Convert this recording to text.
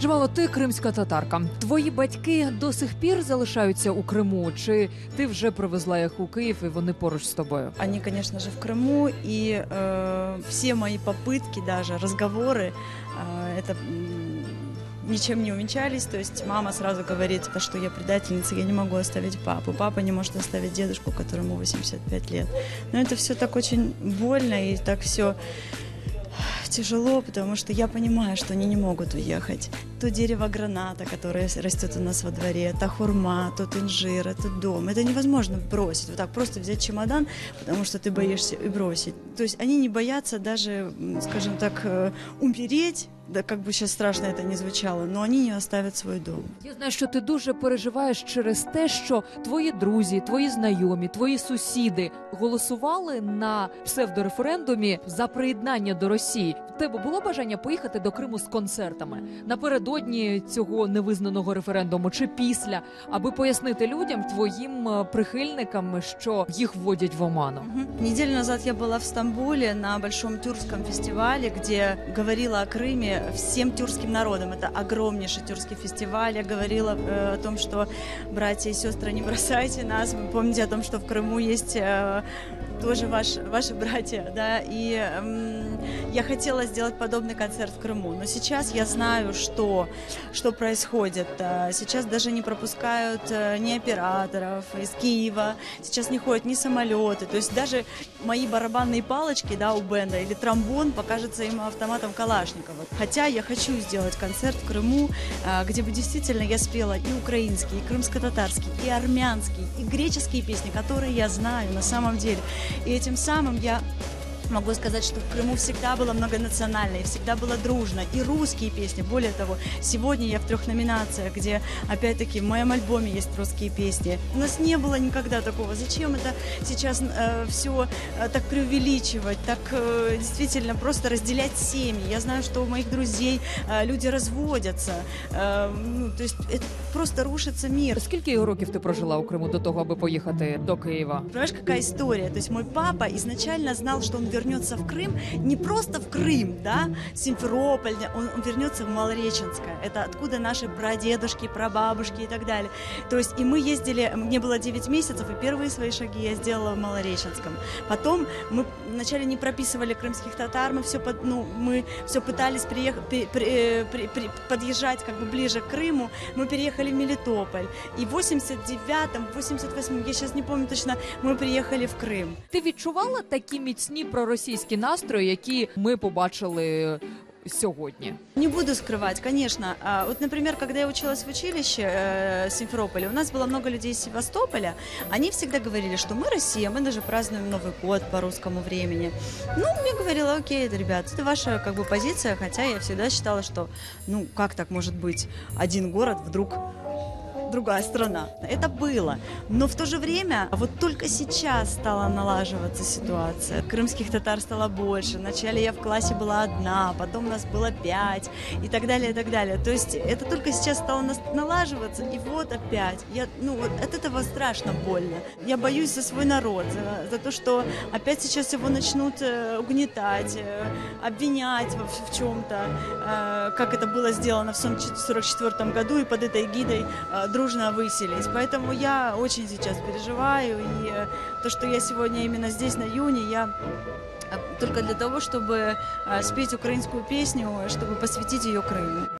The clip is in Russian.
Джамала, ти кримська татарка. Твої батьки до сих пір залишаються у Криму, чи ти вже привезла їх у Київ і вони поруч з тобою? Они, конечно же, в Крыму, и э, все мои попытки, даже разговоры, э, это м, ничем не увенчались. То есть мама сразу говорит, «Да что я предательница, я не могу оставить папу. Папа не может оставить дедушку, которому 85 лет. Но это все так очень больно и так все тяжело, потому что я понимаю, что они не могут уехать. То дерево граната, которое растет у нас во дворе, та хурма, тот инжир, этот дом. Это невозможно бросить. Вот так просто взять чемодан, потому что ты боишься и бросить. То есть они не боятся даже, м, скажем так, э, умереть, да как бы сейчас страшно это не звучало, но они не оставят свой дом. Я знаю, що ти дуже переживаєш через те, що твої друзі, твої знайомі, твої сусіди голосували на псевдореферендумі за приєднання до Росії. В тебе було бажання поїхати до Криму з концертами напередодні цього невизнаного референдуму чи після, аби пояснити людям, твоїм е, прихильникам, що їх вводять в оману. Мгм. Неделю назад я была в Стамбуле на Большом тюркском фестивале, где говорила о Крыме всем тюркским народам. Это огромнейший тюркский фестиваль. Я говорила э, о том, что братья и сестры, не бросайте нас. Вы помните о том, что в Крыму есть э, тоже ваш, ваши братья, да, и м, я хотела сделать подобный концерт в Крыму, но сейчас я знаю, что, что происходит. Э, Сейчас даже не пропускают э, ни операторов из Киева, сейчас не ходят ни самолеты, то есть даже мои барабанные палочки, да, у бенда или тромбон покажется им автоматом Калашникова. Хотя я хочу сделать концерт в Крыму, э, где бы действительно я спела и украинский, и крымско-татарский, и армянский, и греческие песни, которые я знаю на самом деле. И этим самым я Могу сказать, что в Крыму всегда было многонационально и всегда было дружно. И русские песни. Более того, сегодня я в трех номинациях, где, опять-таки, в моем альбоме есть русские песни. У нас не было никогда такого. Зачем это сейчас все так преувеличивать, так э, действительно просто разделять семьи? Я знаю, что у моих друзей э, люди разводятся. Э, ну, то есть это просто рушится мир. Скільки років ти прожила у Криму до того, аби поїхати до Києва? Понимаешь, какая история? То есть мой папа изначально знал, что он вернется в Крым, не просто в Крым, да, Симферополь, он, он вернется в Малореченское. Это откуда наши прадедушки, прабабушки и так далее. То есть и мы ездили, мне было 9 месяцев, и первые свои шаги я сделала в Малореченском. Потом мы вначале не прописывали крымских татар, мы все, ну, мы все пытались приехать, при- при- э, при- при- подъезжать как бы ближе к Крыму. Мы переехали в Мелитополь. И в 89-м, 88-м, я сейчас не помню точно, мы приехали в Крым. Ти відчувала такі міцні проросійські настрої, які ми побачили сьогодні? Не буду скрывать, конечно. А, Вот, например, когда я училась в училище э, в Симферополе, у нас было много людей из Севастополя. Они всегда говорили, что мы Россия, мы даже празднуем Новый год по русскому времени. Ну, я говорила, окей, это, ребят, это ваша как бы позиция, хотя я всегда считала, что, ну, как так может быть, один город вдруг другая страна. Это было. Но в то же время, вот только сейчас стала налаживаться ситуация. Крымских татар стало больше. Вначале я в классе была одна, потом нас было пять и так далее, и так далее. То есть это только сейчас стало налаживаться, и вот опять. Я, ну, вот от этого страшно больно. Я боюсь за свой народ, за, за то, что опять сейчас его начнут э, угнетать, э, обвинять в, в чем-то, э, как это было сделано в 1944 году, и под этой гидой дружно выселись. Поэтому я очень сейчас переживаю, и э, то, что я сегодня именно здесь, на Юне, я э, только для того, чтобы э, спеть украинскую песню, чтобы посвятить ее Крыму.